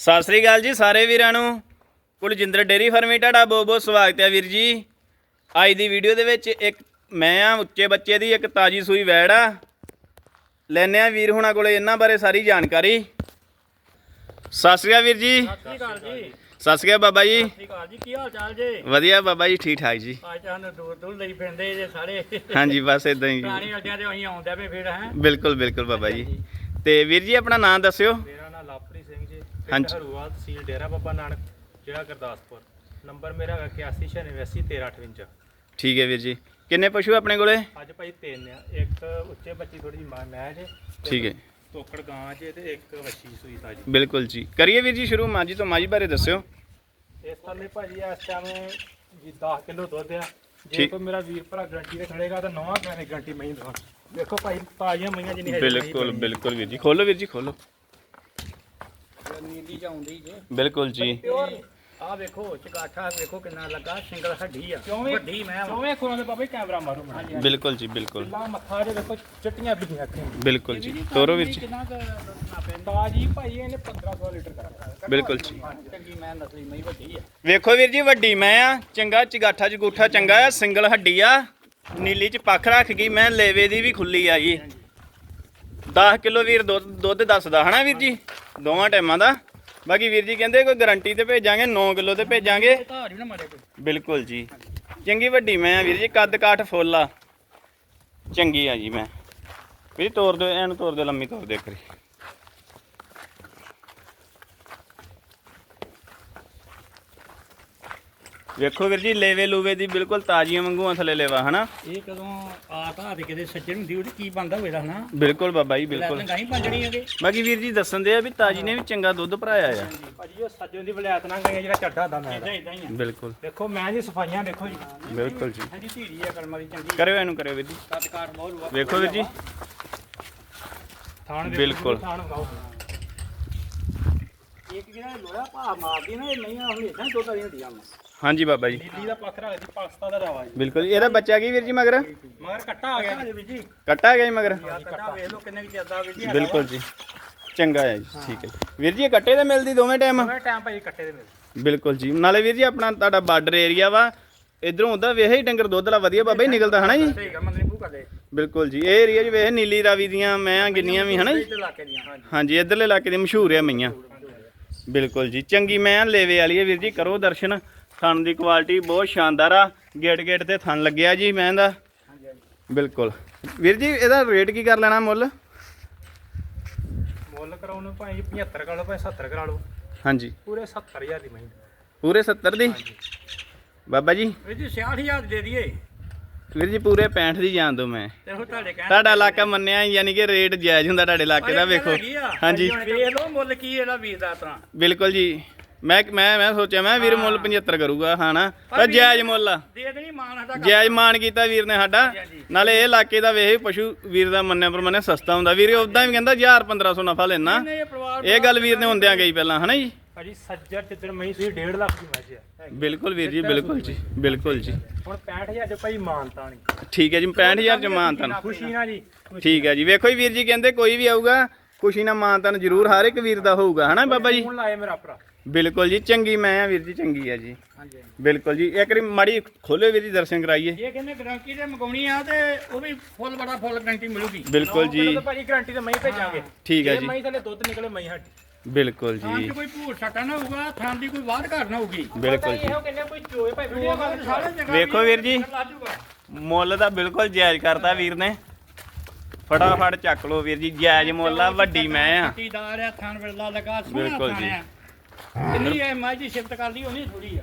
ਸਤਿ ਸ੍ਰੀ ਅਕਾਲ ਜੀ ਸਾਰੇ ਵੀਰਾਂ ਨੂੰ। ਕੁਲਜਿੰਦਰ ਡੇਰੀ ਫਾਰਮੀ ਤੁਹਾਡਾ ਬਹੁਤ ਬਹੁਤ ਸਵਾਗਤ ਹੈ ਵੀਰ ਜੀ। ਅੱਜ ਦੀ ਵੀਡੀਓ ਦੇ ਵਿੱਚ ਇੱਕ ਮੈਂ ਆ ਉੱਚੇ ਬੱਚੇ ਦੀ ਇੱਕ ਤਾਜੀ ਸੂਈ ਵੈੜ ਆ। ਲੈਨੇ ਆ ਵੀਰ ਹੁਣਾਂ ਕੋਲੇ ਇਹਨਾਂ ਬਾਰੇ ਸਾਰੀ ਜਾਣਕਾਰੀ। ਸਤਿ ਸ੍ਰੀ ਅਕਾਲ ਵੀਰ ਜੀ। ਸਤਿ ਸ਼੍ਰੀ ਅਕਾਲ ਜੀ। ਸਤਿ ਸ੍ਰੀ ਅਕਾਲ ਬਾਬਾ ਜੀ। ਸਤਿ ਸ਼੍ਰੀ ਅਕਾਲ ਜੀ ਕੀ ਹਾਲ ਚਾਲ ਜੀ? ਵਧੀਆ ਬਾਬਾ ਜੀ ਠੀਕ ਠਾਕ ਜੀ। ਅੱਜ ਦੂਰ ਦੂਰ ਲਈ ਫਿਰਦੇ ਜੇ ਸਾਰੇ। ਹਾਂਜੀ ਬਸ ਇਦਾਂ ਹੀ ਪੁਰਾਣੇ ਅੱਡਿਆਂ ਤੇ ਅਸੀਂ ਆਉਂਦੇ ਪਏ ਫਿਰ ਹੈ? ਬਿਲਕੁਲ ਬਿਲਕੁਲ ਬਾਬਾ ਜੀ। ਤੇ ਵੀਰ ਜੀ ਆਪਣਾ ਨਾਮ ਦੱਸਿਓ। ਹਾਂਜੀ। ਤਹਿਸੀਲ ਡੇਰਾ ਬਾਬਾ ਨਾਨਕ ਜ਼ਿਲ੍ਹਾ ਗੁਰਦਾਸਪੁਰ। ਨੰਬਰ ਮੇਰਾ ਹੈਗਾ 81961358 ਠੀਕ ਹੈ ਵੀਰ ਜੀ। ਕਿੰਨੇ ਪਸ਼ੂ ਆਪਣੇ ਕੋਲੇ? ਅੱਜ ਭਾਈ ਤਿੰਨ ਆ। ਇੱਕ ਉੱਚੇ ਬੱਚੀ ਥੋੜੀ ਜਿਹੀ ਮੈਂ ਜੇ। ਠੀਕ ਹੈ। ਤੋਕੜ ਗਾਂ ਜੇ ਤੇ ਇੱਕ ਵੱਛੀ ਸੂਈ ਤਾਜੀ ਬਿਲਕੁਲ ਜੀ। ਕਰੀਏ ਵੀਰ ਜੀ ਸ਼ੁਰੂ ਮਾਝੀ ਤੋਂ ਮਾਝੀ ਬਾਰੇ ਦੱਸਿਓ। ਇਸ ਥੱਲੇ ਭਾਜੀ ਇਸ ਟਾਈਮ ਜੀ 10 ਕਿਲੋ ਦੁੱਧ ਆ। ਜੇ ਠੀਕ। ਕੋਈ ਮੇਰਾ ਵੀਰ ਭਰਾ ਗਰੰਟੀ ਤੇ ਖੜੇਗਾ ਤਾਂ ਨੌਵਾਂ ਪੈਸੇ ਗਰੰਟੀ ਮੈਂ ਹੀ ਦਵਾਂ। ਦੇਖੋ ਭਾਈ ਤਾਜ਼ੀਆਂ ਮਈਆਂ ਜਿੰਨੀ ਮਹੀਂ ਬਿਲਕੁਲ ਬਣੀ। ਬਿਲਕੁਲ ਵੀਰ ਜੀ। ਖੋਲੋ ਵੀਰ ਜੀ ਖੋਲੋ। ਨੀਲੀ ਚ ਆਉਂਦੀ ਜੇ। ਬਿਲਕੁਲ ਜੀ। ਆਹ ਵੇਖੋ ਚਕਾਠਾ ਵੇਖੋ ਕਿੰਨਾ ਲੱਗਾ ਸਿੰਗਲ ਹੱਡੀ ਆ। ਵੱਡੀ ਮੈਂ ਵਾਂ। ਕਿਉਂਵੇਂ ਖੋਲਾਂ ਦੇ ਬਾਬਾ ਜੀ ਕੈਮਰਾ ਮਾਰੋ ਮੈਂ ਬਿਲਕੁਲ ਜੀ ਬਿਲਕੁਲ। ਲਾ ਮੱਥਾ ਜੇ ਵੇਖੋ ਚਿੱਟੀਆਂ ਬਿੱਲੀਆਂ ਅੱਖਾਂ ਬਿਲਕੁਲ ਜੀ ਤੋਰੋ ਵੀਰ ਜੀ। ਕਿੰਨਾ ਕੁ ਦੱਸਣਾ ਪੈਂਦਾ? ਤਾਜੀ ਭਾਈ ਇਹਨੇ 1500 ਲੀਟਰ ਕਰਦਾ ਬਿਲਕੁਲ ਜੀ। ਚੰਗੀ ਮੈਂ ਨਸਲੀ ਮਈ ਵੱਡੀ ਆ। ਵੇਖੋ ਵੀਰ ਜੀ ਵੱਡੀ ਮੈਂ ਆ। ਚੰਗਾ ਚਗਾਠਾ ਜਗੂਠਾ ਚੰਗਾ ਆ ਸਿੰਗਲ ਹੱਡੀ ਆ। ਨੀਲੀ ਚ ਪੱਖ ਰੱਖ ਗਈ ਮੈਂ ਲੇਵੇ ਦੀ ਵੀ ਖੁੱਲੀ ਆ ਜੀ। 10 ਕਿਲੋ ਵੀਰ ਦੁੱਧ ਦੁੱਧ ਦੱਸਦਾ, ਹਨਾ ਵੀਰ ਜੀ? ਦੋਵਾਂ ਟਾਈਮਾਂ ਦਾ। ਬਾਕੀ ਵੀਰ ਜੀ ਕਹਿੰਦੇ ਕੋਈ ਗਾਰੰਟੀ ਤੇ ਭੇਜਾਂਗੇ 9 ਕਿਲੋ ਤੇ ਭੇਜਾਂਗੇ। ਬਿਲਕੁਲ ਜੀ। ਚੰਗੀ ਵੱਡੀ ਮੈਂ ਆ ਵੀਰ ਜੀ, ਕੱਦ ਕਾਠ ਫੁੱਲ ਆ। ਚੰਗੀ ਆ ਜੀ ਮੈਂ। ਵੀਰ ਜੀ, ਤੋਰ ਦਿਓ, ਐਨ ਤੋਰ ਦਿਓ, ਲੰਮੀ ਤੋਰ ਦਿਓ ਕਰੀ ਵੇਖੋ ਵੀਰ ਜੀ ਲੇਵੇ ਲੂਵੇ ਦੀ ਬਿਲਕੁਲ ਤਾਜ਼ੀਆਂ ਵਾਂਗੂ ਆ ਥੱਲੇ ਲੇਵਾ ਹਨਾ? ਇਹ ਕਦੋਂ ਆ ਤੇ ਕਿਤੇ ਸੱਜਣ ਹੁੰਦੀ ਉਹਦੀ ਕੀ ਬੰਦਾ ਹੋਏਦਾ ਹਨਾ? ਬਿਲਕੁਲ ਬਾਬਾ ਜੀ ਬਿਲਕੁਲ। ਲੈ ਗਾਈ ਪੰਜਣੀ ਹੈਗੇ। ਬਾਕੀ ਵੀਰ ਜੀ ਦੱਸਣ ਦੇ ਆ ਵੀ ਤਾਜੀ ਨੇ ਵੀ ਚੰਗਾ ਦੁੱਧ ਭਰਾਇਆ ਆ। ਭਾਜੀ ਉਹ ਸੱਜਣ ਦੀ ਵਲਾਇਤ ਨਾਲ ਗਈ ਜਿਹੜਾ ਚੱਡਾ ਦਾ ਮੈਂ ਇਦਾਂ ਇਦਾਂ ਹੀ ਆ। ਬਿਲਕੁਲ। ਦੇਖੋ ਮੈਂ ਜੀ ਸਫਾਈਆਂ ਦੇਖੋ ਜੀ। ਬਿਲਕੁਲ ਜੀ। ਹਾਂਜੀ ਧੀਰੀ ਆ ਕਲਮਾਂ ਦੀ ਚੰਗੀ। ਕਰਿਓ ਇਹਨੂੰ ਕਰਿਓ ਵੀਰ ਜੀ। ਸਤਕਾਰ ਹੁਆ ਵੇਖੋ ਵੀਰ ਜੀ। ਥਾਣ ਦੇਖੋ ਬਿਲਕੁਲ। ਥਾਣ ਗਾਓ ਇੱਕ ਜਿਹੜਾ ਲੋਹਾ ਭਾ ਮਾਰਦੀ ਨਾ ਇਹ ਨਹੀਂ ਹਮੇਸ਼ਾ ਦੋ ਕਰੀ ਹੁੰਦੀਆਂ। ਵਾ ਹਾਂਜੀ ਬਾਬਾ ਜੀ। ਨੀਲੀ ਦਾ ਪੱਖ ਰੱਖਦੀ ਪਾਕਿਸਤਾਨ ਦਾ ਰਵਾ ਜੀ। ਬਿਲਕੁਲ ਇਹਦਾ ਬੱਚਾ ਕੀ ਵੀਰ ਜੀ ਮਗਰ? ਮਗਰ ਕੱਟਾ ਆ ਗਿਆ ਜੀ ਜੀ। ਕੱਟਾ ਗਿਆ ਜੀ ਮਗਰ? ਕੱਟਾ ਵੇਖ ਲਓ ਕਿੰਨੇ ਕਿ ਚੱਲਦਾ ਵੀ ਜੀ ਬਿਲਕੁਲ ਜੀ। ਚੰਗਾ ਹੈ ਜੀ ਠੀਕ ਹੈ ਜੀ। ਵੀਰ ਜੀ ਇਹ ਕੱਟੇ ਤੇ ਮਿਲਦੀ ਦੋਵੇਂ ਟਾਈਮ ਮੈਂ ਟਾਈਮ ਭਾਜੀ ਕੱਟੇ ਦੇ ਮਿਲ ਬਿਲਕੁਲ ਜੀ। ਨਾਲੇ ਵੀਰ ਜੀ ਆਪਣਾ ਤੁਹਾਡਾ ਬਾਰਡਰ ਏਰੀਆ ਵਾ। ਇਧਰੋਂ ਹੁੰਦਾ ਵੇਖ ਹੀ ਡੰਗਰ ਦੁੱਧ ਦਾ ਵਧੀਆ ਬਾਬਾ ਜੀ ਨਿਕਲਦਾ ਹਨਾ ਜੀ? ਸਹੀ ਗਾ ਮੰਦਰੀ ਭੂ ਕਰ ਲੈ ਬਿਲਕੁਲ ਜੀ। ਇਹ ਏਰੀਆ 'ਚ ਵੇਖ ਨੀਲੀ ਰਾਵੀ ਦੀਆਂ ਮੈਂ ਗਿੰਨੀਆਂ ਵੀ ਹਨਾ ਜੀ? ਇੱਥੇ ਇਲਾਕੇ ਦੀਆਂ ਹਾਂਜੀ। ਹਾਂਜੀ ਇਧਰਲੇ ਇਲਾਕੇ ਦੇ ਮਸ਼ਹੂਰ ਆ ਮਈਆਂ। ਬਿਲਕੁਲ ਜੀ। ਚੰਗੀ ਮੈਂ ਲੇਵੇ ਵਾਲੀ ਹੈ ਵੀਰ ਜੀ ਕਰੋ ਦਰਸ਼ਨ। ਥਣ ਦੀ ਕੁਆਲਿਟੀ ਬਹੁਤ ਸ਼ਾਨਦਾਰ ਆ। ਗੇਟ ਗੇਟ ਤੇ ਥਣ ਲੱਗਿਆ ਜੀ ਮੈਂ ਦਾ ਬਿਲਕੁਲ। ਵੀਰ ਜੀ ਇਹਦਾ ਰੇਟ ਕੀ ਕਰ ਲੈਣਾ ਮੁੱਲ? ਮੁੱਲ ਕਰਾਉਣ ਨੂੰ ਭਾਈ 75 ਕਰਾ ਲਓ ਭਾਈ 70 ਕਰਾ ਲਓ। ਹਾਂਜੀ। ਪੂਰੇ 70000 ਦੀ ਮਹੀਂ ਪੂਰੇ 70 ਦੀ? ਬਾਬਾ ਜੀ। ਵੀਰ ਜੀ 66000 ਦੇ ਦਈਏ। ਵੀਰ ਜੀ ਪੂਰੇ 65 ਦੀ ਜਾਣ ਦੋ ਮੈਂ। ਤੇ ਤੁਹਾਡੇ ਇਲਾਕਾ ਮੰਨਿਆ ਯਾਨੀ ਕਿ ਰੇਟ ਜਾਇਜ਼ ਹੁੰਦਾ ਤੁਹਾਡੇ ਇਲਾਕੇ ਦਾ ਵੇਖੋ। ਹਾਂਜੀ। ਵੇਖ ਲਓ ਮੁੱਲ ਕੀ ਇਹਦਾ ਵੀਰ ਦਾ ਤਰਾ ਬਿਲਕੁਲ ਜੀ। ਮੈਂ ਮੈਂ ਮੈਂ ਸੋਚਿਆ ਮੈਂ ਵੀਰ ਮੁੱਲ 75 ਕਰੂਗਾ ਹਾਂ ਨਾ ਪਰ ਜਾਇਜ਼ ਮੁੱਲ ਆ। ਦੇ ਦੇਣੀ ਮਾਨ ਸਾਡਾ ਕੰਮ। ਜਾਇਜ਼ ਮਾਨ ਕੀਤਾ ਵੀਰ ਨੇ ਸਾਡਾ। ਨਾਲੇ ਇਹ ਇਲਾਕੇ ਦਾ ਵੇਖ ਪਸ਼ੂ ਵੀਰ ਦਾ ਮੰਨਿਆ ਪਰ ਮੰਨਿਆ ਸਸਤਾ ਹੁੰਦਾ। ਵੀਰ ਉਦਾਂ ਵੀ ਕਹਿੰਦਾ 1000 1500 ਨਫਾ ਲੈਣਾ ਇਹ ਗੱਲ ਵੀਰ ਨੇ ਹੁੰਦਿਆਂ ਗਈ ਪਹਿਲਾਂ ਹਨਾ ਜੀ? ਭਾਜੀ ਸੱਜਰ ਜਿੱਦਣ ਮਹੀਂ ਤੁਸੀਂ 1.5 ਲੱਖ ਦੀ ਮੈਚ ਆ। ਬਿਲਕੁਲ ਵੀਰ ਜੀ ਬਿਲਕੁਲ ਜੀ ਬਿਲਕੁਲ ਜੀ। ਹੁਣ 65000 ਦੇ ਭਾਈ ਮਾਨਤਾ ਨਹੀਂ। ਠੀਕ ਹੈ ਜੀ 65000 ਚ ਮਾਨ ਤਨ ਖੁਸ਼ੀ ਨਾ ਜੀ ਠੀਕ ਹੈ ਜੀ ਵੇਖੋ ਜੀ ਵੀਰ ਜੀ ਕਹਿੰਦੇ ਕੋਈ ਵੀ ਆਊਗਾ ਖੁਸ਼ੀ ਨਾਲ ਮਾਨ ਤਨ ਜ਼ਰੂਰ ਹਰ ਇੱਕ ਵੀਰ ਦਾ ਹੋਊਗਾ ਹਨਾ ਬਾਬਾ ਜੀ? ਹੁਣ ਲਾਏ ਮੇਰਾ ਭਰਾ। ਬਿਲਕੁਲ ਜੀ ਚੰਗੀ ਮੈਂ ਆ ਵੀਰ ਜੀ ਚੰਗੀ ਆ ਜੀ। ਹਾਂਜੀ। ਬਿਲਕੁਲ ਜੀ ਇੱਕ ਵਾਰੀ ਮਾੜੀ ਖੋਲੇ ਵੀਰ ਜੀ ਦਰਸ਼ਨ ਕਰਾਈਏ। ਜੇ ਕਹਿੰਦੇ ਗਰੰਟੀ ਤੇ ਮਗਾਉਣੀ ਆ ਤੇ ਉਹ ਵੀ ਫੁੱਲ ਬੜਾ ਫੁੱਲ ਗਰੰਟੀ ਮਿਲੂਗੀ। ਬਿਲਕੁਲ ਜੀ। ਤਾਂ ਭਾਜੀ ਗਾਰੰਟੀ ਤੇ ਮਹੀਂ ਭੇਜਾਂਗੇ। ਠੀਕ ਹੈ ਜੇ ਜੀ। ਮਹੀਂ ਥੱਲੇ ਦੁੱਧ ਨਿਕਲੇ ਮਹੀਂ ਹੱਟੀ। ਬਿਲਕੁਲ ਥਾਂ ਜੀ 'ਚ ਕੋਈ ਭੂਰ ਛੱਟਾ ਨਾ ਹੋਊਗਾ ਥਾਂ ਦੀ ਕੋਈ ਵਾਧ ਘਾਟ ਨਾ ਹੋਊਗੀ। ਬਿਲਕੁਲ ਜੀ। ਇਹੋ ਕਹਿੰਦੇ ਕੋਈ ਚੋਏ ਭਾਈ ਉਹ ਗੱਲ ਸਾਰੇ ਜਗ੍ਹਾ ਵੇਖੋ ਵੀਰ ਜੀ। ਮੁੱਲ ਦਾ ਬਿਲਕੁਲ ਜਾਇਜ਼ ਕਰਤਾ ਵੀਰ ਨੇ। ਫਟਾਫਟ ਚੱਕ ਲਓ ਵੀਰ ਜੀ ਜਾਇਜ਼ ਮੁੱਲ ਆ ਵੱਡੀ ਮੈਂ ਆ। ਪੱਟੀਦਾਰ ਆ ਥਾਨ ਵੇਲਾ ਲਗਾ ਸੋਹਣਾ ਬਿਲਕੁਲ ਜੀ। ਆ। ਕਿੰਨੀ ਇਹ ਮਾਝ ਦੀ ਸ਼ਿਫਤ ਕਰਦੀ ਹੋਣੀ ਥੋੜੀ ਆ।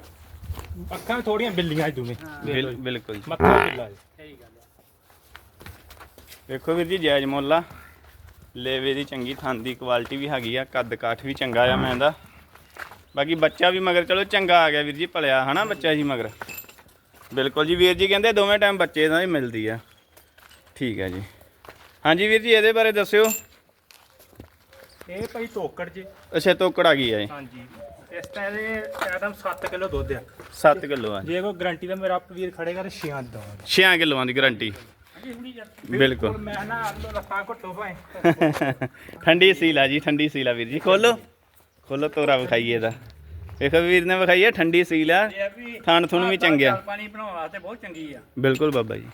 ਅੱਖਾਂ ਥੋੜੀਆਂ ਬਿੱਲੀਆਂ ਦੋਵੇਂ। ਬਿਲ- ਬਿਲਕੁਲ ਜੀ। ਮੱਥਾ ਬਿੱਲਾ ਜੀ। ਸਹੀ ਗੱਲ ਆ। ਵੇਖੋ ਵੀਰ ਜੀ ਜਾਇਜ਼ ਮੁੱਲ ਆ ਲੇਵੇ ਦੀ ਚੰਗੀ ਥਾਂ ਦੀ ਕੁਆਲਿਟੀ ਵੀ ਹੈਗੀ ਆ ਕੱਦ ਕਾਠ ਵੀ ਚੰਗਾ ਆ ਮੈਂ ਦਾ। ਬਾਕੀ ਬੱਚਾ ਵੀ ਮਗਰ ਚਲੋ ਚੰਗਾ ਆ ਗਿਆ ਵੀਰ ਜੀ ਪਲਿਆ ਹਨਾ ਬੱਚਾ ਜੀ ਮਗਰ। ਬਿਲਕੁਲ ਜੀ ਵੀਰ ਜੀ ਕਹਿੰਦੇ ਦੋਵੇਂ ਟਾਈਮ ਬੱਚੇ ਦਾ ਹੀ ਮਿਲਦੀ ਆ। ਠੀਕ ਹੈ ਜੀ। ਹਾਂਜੀ ਵੀਰ ਜੀ ਇਹਦੇ ਬਾਰੇ ਦੱਸਿਓ। ਇਹ ਭਾਈ ਤੋਕੜ ਜੀ। ਅੱਛਾ ਤੋਕੜ ਆ ਗਈ ਆ ਜੀ ਹਾਂਜੀ। ਇਸ ਟਾਈਮ ਦੇ ਐਦਮ 7 ਕਿਲੋ ਦੁੱਧ ਆ। 7 ਕਿਲੋ ਆ। ਜੇ ਕੋਈ ਗਾਰੰਟੀ ਦਾ ਮੇਰਾ ਵੀਰ ਖੜੇਗਾ ਤੇ 6 ਦਵਾਂਗੇ 6 ਕਿਲੋਆਂ ਦੀ ਗਾਰੰਟੀ ਹਾਂਜੀ ਥੋੜੀ ਜਰ ਬਿਲਕੁਲ। ਮੈਂ ਨਾ ਅੱਲੋ ਲੱਖਾਂ ਘੱਟੋ ਭਾਈ ਠੰਡੀ ਸੀਲਾ ਜੀ ਠੰਡੀ ਸੀਲਾ ਵੀਰ ਜੀ। ਖੋਲੋ। ਖੋਲੋ ਤੋਰਾ ਵਿਖਾਈਏ ਇਹਦਾ। ਵੇਖੋ ਵੀਰ ਨੇ ਵਿਖਾਈ ਹੈ ਠੰਡੀ ਸੀਲ ਆ। ਆ ਥਣ ਥੁਣ ਵੀ ਚੰਗਿਆ ਪਾਣੀ ਬਣਾਉਣ ਵਾਸਤੇ ਬਹੁਤ ਚੰਗੀ ਆ। ਬਿਲਕੁਲ ਬਾਬਾ ਜੀ।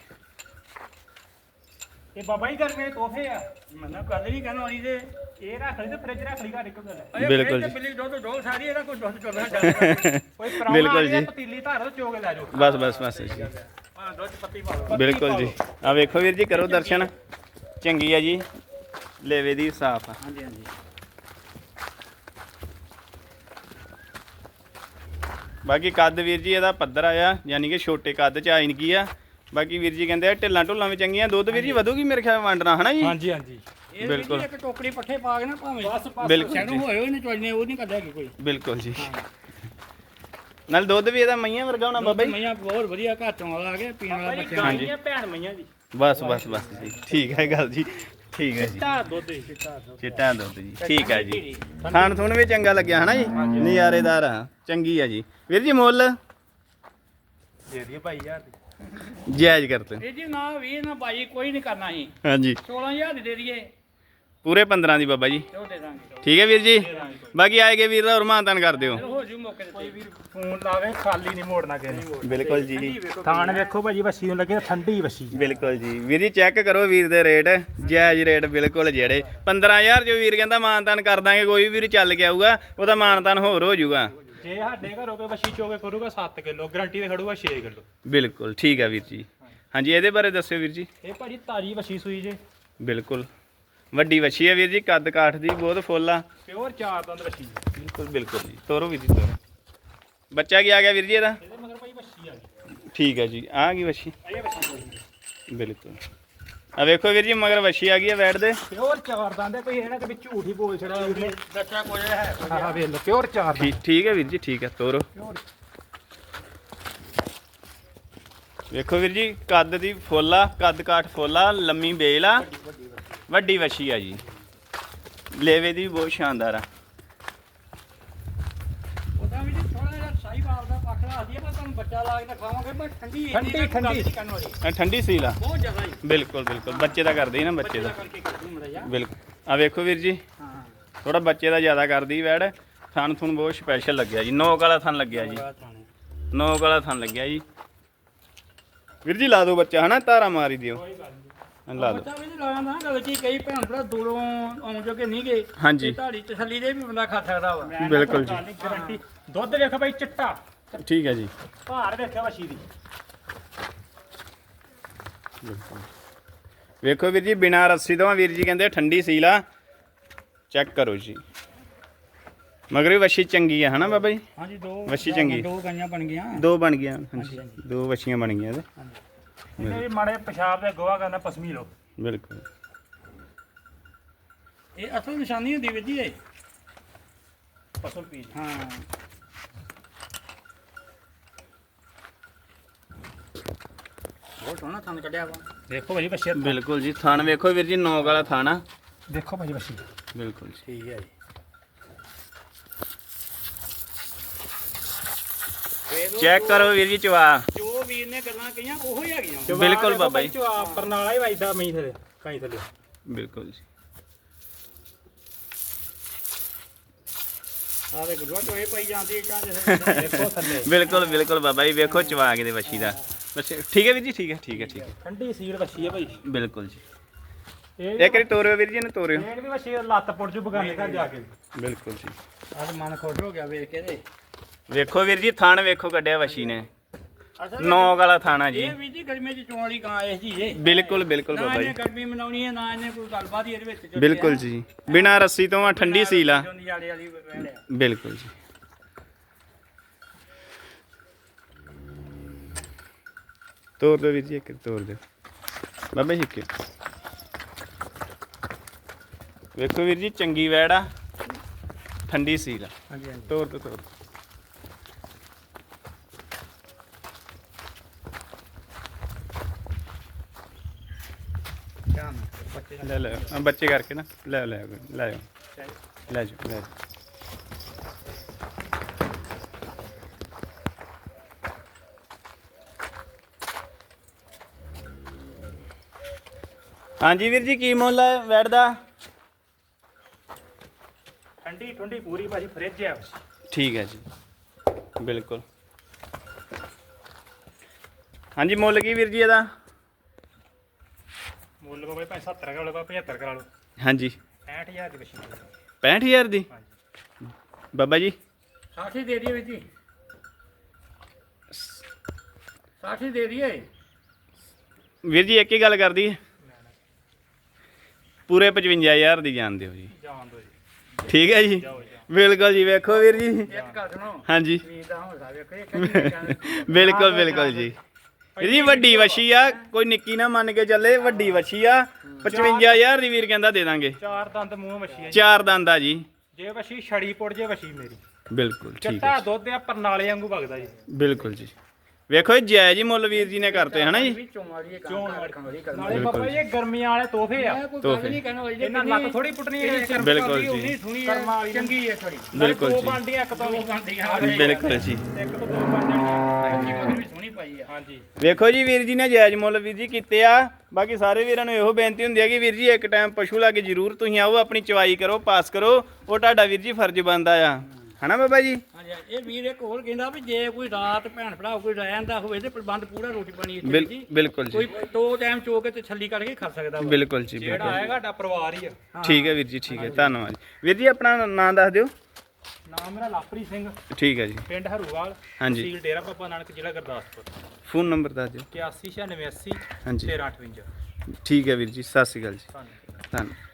ਇਹ ਬਾਬਾ ਜੀ ਘਰ ਮੇਰੇ ਤੋਹਫੇ ਆ। ਮੈਨੂੰ ਗੱਲ ਨਹੀਂ ਕਹਿਣ ਵਾਲੀ ਤੇ ਇਹ ਰੱਖ ਲਈ ਤੇ ਫ੍ਰਿਜ ਰੱਖ ਲਈ ਘਰ ਇੱਕ ਗੱਲ। ਬਿਲਕੁਲ ਤੇ ਜੀ। ਬਿੱਲੀ ਦੁੱਧ ਡੋਲ ਸਾਰੀ ਇਹਦਾ ਕੋਈ ਦੁੱਧ ਜਾਂਦਾ ਕੋਈ ਪਰਾਉਣਾ ਬਿਲਕੁਲ ਆ ਗਿਆ ਜੀ। ਪਤੀਲੀ ਧਾਰੋ ਚੋਗ ਲੈ ਜਾਓ। ਬਸ ਬਸ ਬਸ ਜੀ। ਹਾਂ ਦੁੱਧ ਪੱਤੀ ਪਾ ਲਓ। ਬਿਲਕੁਲ ਜੀ। ਆ ਵੇਖੋ ਵੀਰ ਜੀ ਕਰੋ ਦਰਸ਼ਨ। ਚੰਗੀ ਆ ਜੀ। ਲੇਵੇ ਦੀ ਸਾਫ਼ ਆ। ਹਾਂਜੀ ਹਾਂਜੀ। ਬਾਕੀ ਕੱਦ ਵੀਰ ਜੀ ਇਹਦਾ ਪੱਧਰ ਆਇਆ ਯਾਨੀ ਕਿ ਛੋਟੇ ਕੱਦ ਚ ਆਇਨ ਕੀ ਆ। ਬਾਕੀ ਵੀਰ ਜੀ ਕਹਿੰਦੇ ਆ ਢਿੱਲਾਂ ਢੁੱਲਾਂ ਵੀ ਚੰਗੀਆਂ ਦੁੱਧ ਵੀਰ ਜੀ ਵਧੂਗੀ ਮੇਰੇ ਖਿਆਲ ਵੰਡਣਾ ਹਨਾ ਜੀ? ਹਾਂਜੀ ਹਾਂਜੀ। ਇਹ ਬਿਲਕੁਲ। ਇੱਕ ਟੋਕਰੀ ਪੱਠੇ ਪਾ ਕੇ ਨਾ ਭਾਵੇਂ ਬਸ ਬਿਲਕੁਲ ਸੈਨੂੰ ਜੀ। ਹੋਏ ਉਹਨੇ ਚੋਜਨੇ ਉਹ ਨਹੀਂ ਕੱਢਿਆ ਕੋਈ। ਬਿਲਕੁਲ ਜੀ। ਨਾਲ ਦੁੱਧ ਵੀ ਇਹਦਾ ਮਈਆਂ ਵਰਗਾ ਹੋਣਾ ਬਾਬਾ ਜੀ? ਮਈਆਂ ਬਹੁਤ ਵਧੀਆ ਘਰ ਵਾਲਾ ਆ ਗਿਆ ਪੀਣ ਵਾਲਾ ਬੱਚਾ ਹਾਂਜੀ। ਭੈਣ ਮਈਆਂ ਦੀ। ਬਸ ਬਸ ਬਸ ਜੀ। ਠੀਕ ਹੈ ਗੱਲ ਜੀ। ਠੀਕ ਹੈ ਜੀ। ਚਿੱਟਾ ਦੁੱਧ ਹੀ, ਚਿੱਟਾ ਦੁੱਧ। ਚਿੱਟਾ ਦੁੱਧ ਜੀ। ਠੀਕ ਹੈ ਜੀ। ਖਾਣ ਥੁਣ ਵੀ ਚੰਗਾ ਲੱਗਿਆ ਹਨਾ ਜੀ? ਨਜ਼ਾਰੇਦਾਰ ਆ। ਚੰਗੀ ਆ ਜੀ। ਵੀਰ ਜੀ ਮੁੱਲ? ਦੇ ਦਈਏ ਭਾਈ ਯਾਰ ਦੀ। ਜਾਇਜ਼ ਕਰਤੇ ਇਹ ਜੀ ਨਾ 20 ਨਾ 22 ਕੋਈ ਨਹੀਂ ਕਰਨਾ ਸੀ ਹਾਂਜੀ। 16000 ਦੀ ਦਈਏ। ਪੂਰੇ 15 ਦੀ ਬਾਬਾ ਜੀ। ਤੇ ਉਹ ਦੇ ਦਾਂਗੇ। ਠੀਕ ਹੈ ਵੀਰ ਜੀ। ਬਾਕੀ ਆਏਗੇ ਵੀਰ ਦਾ ਰਮਾਨਤਨ ਕਰ ਦਿਓ। ਫਿਰ ਹੋ ਜੂ ਮੌਕੇ ਤੇ ਵੀਰ ਫੋਨ ਲਾਵੇ ਖਾਲੀ ਨਹੀਂ ਮੋੜਨਾ ਕਿਸੇ ਨੇ। ਬਿਲਕੁਲ ਜੀ। ਥਾਣ ਵੇਖੋ ਭਾਜੀ ਵੱਛੀ ਨੂੰ ਲੱਗੇ ਠੰਡੀ ਵੱਛੀ ਬਿਲਕੁਲ ਜੀ। ਵੀਰ ਜੀ ਚੈੱਕ ਕਰੋ ਵੀਰ ਦੇ ਰੇਟ ਜਾਇਜ਼ ਰੇਟ ਬਿਲਕੁਲ ਜਿਹੜੇ। 15000 ਜੋ ਵੀਰ ਕਹਿੰਦਾ ਮਾਨਤਨ ਕਰ ਦਾਂਗੇ ਕੋਈ ਵੀਰ ਚੱਲ ਕੇ ਆਊਗਾ ਉਹਦਾ ਮਾਨਤਨ ਹੋਰ ਹੋ ਜਾਊਗਾ ਜੇ ਸਾਡੇ ਘਰੋਂ ਕੋਈ ਵੱਛੀ ਚੋਗੇ ਕਰੂਗਾ 7 ਕਿਲੋ ਗਰੰਟੀ ਤੇ ਖੜੂਗਾ 6 ਕਿਲੋ। ਬਿਲਕੁਲ ਠੀਕ ਹੈ ਵੀਰ ਜੀ। ਹਾਂਜੀ ਇਹਦੇ ਬਾਰੇ ਦੱਸਿਓ ਵੀਰ ਜੀ। ਇਹ ਭਾਜੀ ਤਾਜੀ ਵੱਛੀ ਸੂਈ ਜੇ। ਬਿਲਕੁਲ। ਵੱਡੀ ਵੱਛੀ ਹੈ ਵੀਰ ਜੀ ਕੱਦ ਕਾਠ ਦੀ ਬਹੁਤ ਫੁੱਲ ਆ। ਪਿਓਰ ਚਾਰ ਦੰਦ ਵੱਛੀ ਜੇ। ਬਿਲਕੁਲ ਬਿਲਕੁਲ ਜੀ। ਤੋਰੋ ਵੀਰ ਜੀ ਤੋਰੋ। ਬੱਚਾ ਕੀ ਆ ਗਿਆ ਵੀਰ ਜੀ ਇਹਦਾ? ਇਹਦੇ ਮਗਰ ਭਾਈ ਵੱਛੀ ਆ ਗਈ। ਠੀਕ ਹੈ ਜੀ। ਆ ਗਈ ਵੱਛੀ? ਇਹ ਵੱਛੀ। ਬਿਲਕੁਲ। ਆ ਵੇਖੋ ਵੀਰ ਜੀ ਮਗਰ ਵੱਛੀ ਆ ਗਈ ਹੈ ਬੈਠ ਦੇ। ਪਿਓਰ ਚਾਰ ਦੰਦ ਹੈ ਕੋਈ ਇਹਨਾਂ ਕਦੇ ਝੂਠ ਹੀ ਬੋਲ ਛੜਾ ਦੱਸਿਆ ਕੋਈ ਹੈ। ਆਹ ਵੇਖ ਲਓ ਪਿਓਰ ਚਾਰ ਦੰਦ। ਠੀਕ ਠੀਕ ਹੈ ਵੀਰ ਜੀ ਠੀਕ ਹੈ ਤੋਰੋ। ਪਿਓਰ। ਵੇਖੋ ਵੀਰ ਜੀ ਕੱਦ ਦੀ ਫੁੱਲ ਆ ਕੱਦ ਕਾਠ ਫੁੱਲ ਆ ਲੰਮੀ ਬੇਲ ਆ ਵੱਡੀ ਵੱਛੀ ਆ ਜੀ। ਲੇਵੇ ਦੀ ਵੀ ਬਹੁਤ ਸ਼ਾਨਦਾਰ ਆ ਉਹਦਾ ਵੀ ਜੀ ਥੋੜਾ ਜਿਹਾ ਸਾਈਵਾਲ ਦਾ ਪੱਖ ਤਾਂ ਖਾਵਾਂਗੇ ਪਰ ਠੰਡੀ ਗੱਲ ਠੰਡੀ। ਨਹੀਂ ਕਰਨ ਵਾਲੀ। ਇਹ ਠੰਡੀ ਸੀਲ ਆ ਬਹੁਤ ਜ਼ਿਆਦਾ ਹੀ। ਬਿਲਕੁਲ ਬਿਲਕੁਲ। ਬੱਚੇ ਦਾ ਕਰਦੇ ਹੀ ਨਾ ਬੱਚੇ ਦਾ। ਦਾ ਕਰਕੇ ਕਰਦੀ ਮੜਾ ਜਾ ਬਿਲਕੁਲ। ਆ ਵੇਖੋ ਵੀਰ ਜੀ। ਹਾਂ। ਥੋੜਾ ਬੱਚੇ ਦਾ ਜ਼ਿਆਦਾ ਕਰਦੀ ਵੈੜ। ਥਣ ਥੁਣ ਬਹੁਤ ਸਪੈਸ਼ਲ ਲੱਗਿਆ ਜੀ। ਨੋਕ ਵਾਲਾ ਥਣ ਲੱਗਿਆ ਜੀ। ਬੜਾ ਥਾਣੇ ਨੋਕ ਵਾਲਾ ਥਣ ਲੱਗਿਆ ਜੀ। ਵੀਰ ਜੀ ਲਾ ਦਿਓ ਬੱਚਾ ਹਨਾ? ਧਾਰਾ ਮਾਰੀ ਦਿਓ। ਲਾ ਦਿਓ। ਬੱਚਾ ਵੀ ਨਹੀਂ ਲਾਇਆ ਨਾ ਗੱਲ ਕੀ ਕਈ ਭੈਣ ਭਰਾ ਦੂਰੋਂ ਆਉਣ ਜੋਗੇ ਨਹੀਂ ਗਏ। ਹਾਂਜੀ। ਤੁਹਾਡੀ ਤਸੱਲੀ ਦੇ ਵੀ ਬੰਦਾ ਖਾ ਸਕਦਾ ਵਾ। ਬਿਲਕੁਲ ਜੀ। ਗਰੰਟੀ ਦੁੱਧ ਵੇਖੋ ਭਾਈ ਚਿੱਟਾ। ਠੀਕ ਹੈ ਜੀ। ਭਾਰ ਵੇਖੋ ਵੱਛੀ ਦੀ ਵੇਖੋ ਵੀਰ ਜੀ ਬਿਨਾ ਰੱਸੀ ਤੋਂ ਵੀਰ ਜੀ ਕਹਿੰਦੇ ਠੰਡੀ ਸੀਲ ਆ। ਚੈੱਕ ਕਰੋ ਜੀ। ਮਗਰ ਵੀ ਵੱਛੀ ਚੰਗੀ ਆ ਹਨਾ ਬਾਬਾ ਜੀ? ਹਾਂਜੀ ਦੋ ਵੱਛੀ ਚੰਗੀ। ਦੋ ਗਾਈਆਂ ਬਣ ਗਈਆਂ। ਦੋ ਬਣ ਗਈਆਂ ਹਾਂਜੀ। ਦੋ ਵੱਛੀਆਂ ਬਣ ਗਈਆਂ ਇਹਦੇ। ਇਹਨੇ ਵੀ ਮਾੜੇ ਪਿਸ਼ਾਬ ਦੇ ਗੋਹਾ ਕਰਨਾ ਪਸਮੀ ਲੋ ਬਿਲਕੁਲ। ਇਹ ਅਸਲ ਨਿਸ਼ਾਨੀ ਹੁੰਦੀ ਵੀਰ ਜੀ ਇਹ। ਪਸਮ ਪੀ ਹਾਂ। ਬਹੁਤ ਸੋਹਣਾ ਥਣ ਕੱਢਿਆ ਵਾ। ਦੇਖੋ ਭਾਜੀ ਵੱਛੀ ਬਿਲਕੁਲ ਜੀ ਥਣ ਵੇਖੋ ਵੀਰ ਜੀ ਨੋਕ ਵਾਲਾ ਥਣ ਆ। ਦੇਖੋ ਭਾਜੀ ਵੱਛੀ ਬਿਲਕੁਲ ਜੀ। ਠੀਕ ਹੈ ਜੀ। ਚੈੱਕ ਕਰੋ ਵੀਰ ਜੀ ਚਵਾ। ਜੋ ਵੀਰ ਨੇ ਗੱਲਾਂ ਕਹੀਆਂ ਉਹੋ ਹੀ ਹੈਗੀਆਂ। ਬਿਲਕੁਲ ਬਾਬਾ ਜੀ। ਜਵਾਬ ਪਰਨਾਲਾ ਹੀ ਵੱਜਦਾ ਮਈ ਥਲੇ ਕਾਈ ਥਲੇ। ਬਿਲਕੁਲ ਜੀ। ਦੇ ਗੁਰੂਆ ਟੋਏ ਪਈ ਜਾਂਦੀ ਕਾਂ ਜਿਵੇਂ ਦੇਖੋ ਥੱਲੇ। ਬਿਲਕੁਲ ਬਿਲਕੁਲ ਬਾਬਾ ਜੀ ਵੇਖੋ ਚਵਾ ਕੇ ਦੇ ਵੱਛੀ ਦਾ। ਬਸ ਠੀਕ ਹੈ ਵੀਰ ਜੀ ਠੀਕ ਹੈ ਠੀਕ ਹੈ ਠੀਕ ਹੈ। ਠੰਡੀ ਸੀਲ ਵੱਛੀ ਹੈ ਭਾਈ। ਬਿਲਕੁਲ ਜੀ। ਇਹ ਇੱਕ ਵਾਰੀ ਤੋਰਿਓ ਵੀਰ ਜੀ ਨੇ ਤੋਰਿਓ। ਇਹ ਵੀ ਵੱਛੀ ਲੱਤ ਪੁੱਟ ਜੂ ਬਗਾਨੇ ਘਰ ਜਾ ਕੇ। ਬਿਲਕੁਲ ਜੀ। ਤਾਂ ਮਨ ਖੁਸ਼ ਹੋ ਗਿਆ ਵੇਖ ਕੇ ਤੇ। ਵੇਖੋ ਵੀਰ ਜੀ ਥਣ ਵੇਖੋ ਕੱਢਿਆ ਵੱਛੀ ਨੇ। ਅਸਲ ਨੌਕ ਵਾਲਾ ਥਾਣਾ ਜੀ। ਇਹ ਵੀ ਜੀ ਗਰਮੀ ਚ ਚੋਣ ਵਾਲੀ ਕਾਂ ਇਸ ਜੀ ਇਹ ਬਿਲਕੁਲ ਬਿਲਕੁਲ ਨਾ ਬਾਬਾ ਇਹਨੇ ਜੀ ਗਰਮੀ ਮਨਾਉਣੀ ਹੈ ਨਾ ਇਹਨੇ ਕੋਈ ਗੱਲਬਾਤ ਹੀ ਇਹਦੇ ਵਿੱਚ ਬਿਲਕੁਲ। ਜੀ। ਬਿਨਾ ਰੱਸੀ ਤੋਂ ਆ ਠੰਡੀ ਸੀਲ ਆ। ਬਿਲਕੁਲ ਜੀ। ਤੋਰ ਦਿਓ ਵੀਰ ਜੀ ਇੱਕ ਤੋਰ ਦਿਓ। ਬਾਬਾ ਜੀ ਕਿ ਵੇਖੋ ਵੀਰ ਜੀ ਚੰਗੀ ਵੈੜ ਆ ਠੰਡੀ ਸੀਲ ਆ। ਹਾਂਜੀ ਹਾਂਜੀ। ਤੋਰ ਦਿਓ ਤੋਰ ਦਾ ਲੈ ਲੈ ਬੱਚੇ ਕਰਕੇ ਨਾ ਲੈ ਲੈ ਲੈ। ਲੈ ਜਾਓ ਲੈ ਜਾਓ। ਹਾਂਜੀ ਵੀਰ ਜੀ ਕੀ ਮੁੱਲ ਹੈ ਵੈੜ ਦਾ? ਠੰਡੀ ਠੰਡੀ ਪੂਰੀ ਭਾਜੀ ਫ੍ਰਿਜ ਹੈ ਠੀਕ ਹੈ ਜੀ ਬਿਲਕੁਲ। ਹਾਂਜੀ ਮੁੱਲ ਕੀ ਵੀਰ ਜੀ ਇਹਦਾ? ਮੁੱਲ ਕੋਈ ਭਾਵੇਂ 70 ਕਰਾ ਲਓ ਭਾਵੇਂ 75 ਕਰਾ ਲਓ। ਹਾਂਜੀ। 65000 ਦੀ ਮਸ਼ੀਨ 65000 ਦੀ? ਹਾਂਜੀ। ਬਾਬਾ ਜੀ। 60 ਦੇ ਦਈਏ ਵੀਰ ਜੀ। 60 ਦੇ ਦਈਏ। ਵੀਰ ਜੀ ਇੱਕ ਹੀ ਗੱਲ ਕਰਦੀ ਹੈ। ਪੂਰੇ 55000 ਦੀ ਜਾਣ ਦਿਓ ਜੀ। ਜਾਣ ਦੋ ਜੀ। ਠੀਕ ਹੈ ਜੀ? ਬਿਲਕੁਲ ਜੀ ਵੇਖੋ ਵੀਰ ਜੀ। ਇੱਕ ਗੱਲ ਸੁਣੋ। ਹਾਂਜੀ। ਬਿਲਕੁਲ ਬਿਲਕੁਲ ਜੀ। ਜੀ ਵੱਡੀ ਵਛੀ ਆ। ਕੋਈ ਨਿੱਕੀ ਨਾ ਮੰਨ ਕੇ ਚੱਲੇ ਵੱਡੀ ਵਛੀ ਆ। 55000 ਦੀ ਵੀਰ ਕਹਿੰਦਾ ਦੇ ਦਾਂਗੇ। ਚਾਰ ਦੰਦ ਮੂੰਹ ਹੈ ਜੀ। ਚਾਰ ਦੰਦ ਆ ਜੀ। ਜੇ ਵਸ਼ੀ ਛੜੀ ਪੁੜ ਜੇ ਵਸ਼ੀ ਮੇਰੀ। ਬਿਲਕੁਲ ਠੀਕ ਚਿੱਟਾ ਹੈ ਦੁੱਧ ਆ ਪਰਨਾਲੇ ਵਾਂਗੂ ਵਗਦਾ ਜੀ। ਬਿਲਕੁਲ ਜੀ। ਵੇਖੋ ਇਹ ਜਾਇਜ਼ ਹੀ ਮੁੱਲ ਵੀਰ ਜੀ ਨੇ ਕਰਤੇ ਹਨਾ ਜੀ? ਵਾਲੀ ਚੋਣ ਵਾਲੀ। ਨਾਲੇ ਬਿਲਕੁਲ ਬਾਬਾ ਜੀ ਇਹ ਗਰਮੀਆਂ ਵਾਲੇ ਤੋਹਫੇ ਆ। ਮੈਂ ਕੋਈ ਤੋਹਫ਼ੇ। ਗੱਲ ਨਹੀਂ ਕਹਿਣਾ ਹੋਈ ਇਹਨਾਂ ਲੱਤ ਥੋੜੀ ਪੁੱਟਣੀ ਹੈ ਬਿਲਕੁਲ ਜੀ। ਉਨੀ ਸੁਣੀ ਕਰਮਾਂ ਵਾਲੀ ਹੈ ਚੰਗੀ ਹੈ ਥੋੜੀ ਬਿਲਕੁਲ ਦੋ ਜੀ। ਬਾਂਡੀਆਂ ਇੱਕ ਤੋਂ ਦੋ ਬਾਂਡੀਆਂ ਬਿਲਕੁਲ ਜੀ। ਇੱਕ ਤੋਂ ਦੋ ਬਣ ਜਾਣੀਆਂ ਚੰਗੀ ਮਗਰ ਵੀ ਸੋਹਣੀ ਪਾਈ ਆ। ਹਾਂਜੀ। ਵੇਖੋ ਜੀ ਵੀਰ ਜੀ ਨੇ ਜਾਇਜ਼ ਮੁੱਲ ਵੀਰ ਜੀ ਕੀਤੇ ਆ। ਬਾਕੀ ਸਾਰੇ ਵੀਰਾਂ ਨੂੰ ਇਹੋ ਬੇਨਤੀ ਹੁੰਦੀ ਹੈ ਕਿ ਵੀਰ ਜੀ ਇੱਕ ਟਾਈਮ ਪਸ਼ੂ ਲਾ ਕੇ ਜ਼ਰੂਰ ਤੁਸੀਂ ਆਓ ਆਪਣੀ ਚਵਾਈ ਕਰੋ ਪਾਸ ਕਰੋ। ਉਹ ਤੁਹਾਡਾ ਵੀਰ ਜੀ ਫਰਜ਼ ਬਣਦਾ ਆ। ਹਨਾ ਬਾਬਾ ਜੀ? ਹਾਂਜੀ ਇਹ ਵੀਰ ਇੱਕ ਹੋਰ ਕਹਿੰਦਾ ਵੀ ਜੇ ਕੋਈ ਰਾਤ ਭੈਣ ਭਰਾ ਕੋਈ ਰਹਿਣ ਦਾ ਹੋਵੇ ਤੇ ਪ੍ਰਬੰਧ ਪੂਰਾ ਰੋਟੀ ਪਾਣੀ ਇੱਥੇ ਬਿਲ- ਜੀ। ਬਿਲਕੁਲ ਕੋਈ ਜੀ ਦੋ ਟਾਈਮ ਚੋ ਕੇ ਤੇ ਛੱਲੀ ਕਰਕੇ ਖਾ ਸਕਦਾ ਵਾ। ਬਿਲਕੁਲ ਜੀ ਜਿਹੜਾ ਆਏਗਾ ਸਾਡਾ ਪਰਿਵਾਰ ਹੀ ਆ। ਠੀਕ ਹੈ ਵੀਰ ਜੀ ਠੀਕ ਹੈ। ਧੰਨਵਾਦ ਵੀਰ ਜੀ ਆਪਣਾ ਨਾਮ ਦੱਸ ਦਿਓ। ਨਾਮ ਮੇਰਾ ਲਾਪਰੀ ਸਿੰਘ। ਠੀਕ ਹੈ ਜੀ। ਪਿੰਡ ਹਰੂਵਾਲ ਹਾਂਜੀ। ਤਹਿਸੀਲ ਡੇਰਾ ਬਾਬਾ ਨਾਨਕ ਜ਼ਿਲ੍ਹਾ ਗੁਰਦਾਸਪੁਰ। ਫੋਨ ਨੰਬਰ ਦੱਸ ਦਿਓ। 819680 ਹਾਂਜੀ। 1358 ਠੀਕ ਹੈ ਵੀਰ ਜੀ ਸਤਿ ਸ਼੍ਰੀ ਅਕਾਲ ਜੀ। ਧੰਨਵਾਦ। ਧੰਨਵਾਦ।